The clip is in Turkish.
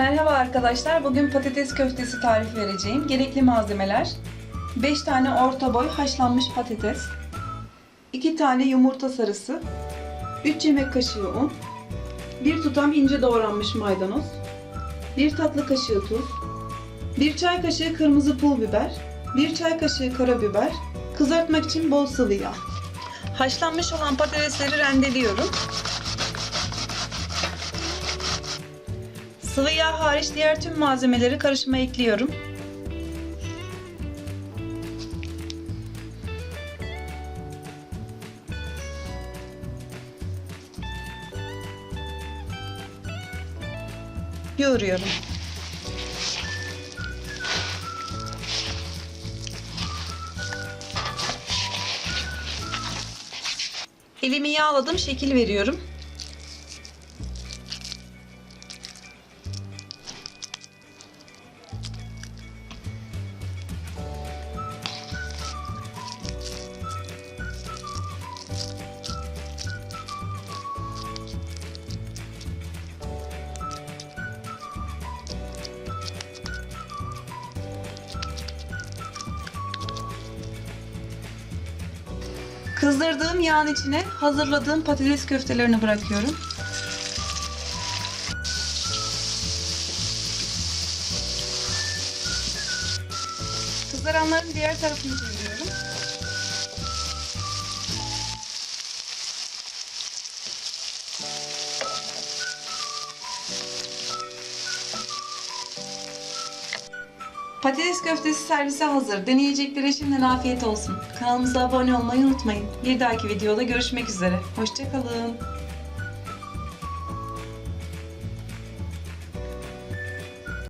Merhaba arkadaşlar. Bugün patates köftesi tarifi vereceğim. Gerekli malzemeler 5 tane orta boy haşlanmış patates 2 tane yumurta sarısı 3 yemek kaşığı un 1 tutam ince doğranmış maydanoz 1 tatlı kaşığı tuz 1 çay kaşığı kırmızı pul biber 1 çay kaşığı karabiber Kızartmak için bol sıvı yağ Haşlanmış olan patatesleri rendeliyorum. Sıvı yağ hariç diğer tüm malzemeleri karışıma ekliyorum. Yoğuruyorum. Elimi yağladım, şekil veriyorum. Kızdırdığım yağın içine hazırladığım patates köftelerini bırakıyorum. Kızaranların diğer tarafını çeviriyorum. Patates köftesi servise hazır. Deneyeceklere şimdiden afiyet olsun. Kanalımıza abone olmayı unutmayın. Bir dahaki videoda görüşmek üzere. Hoşçakalın.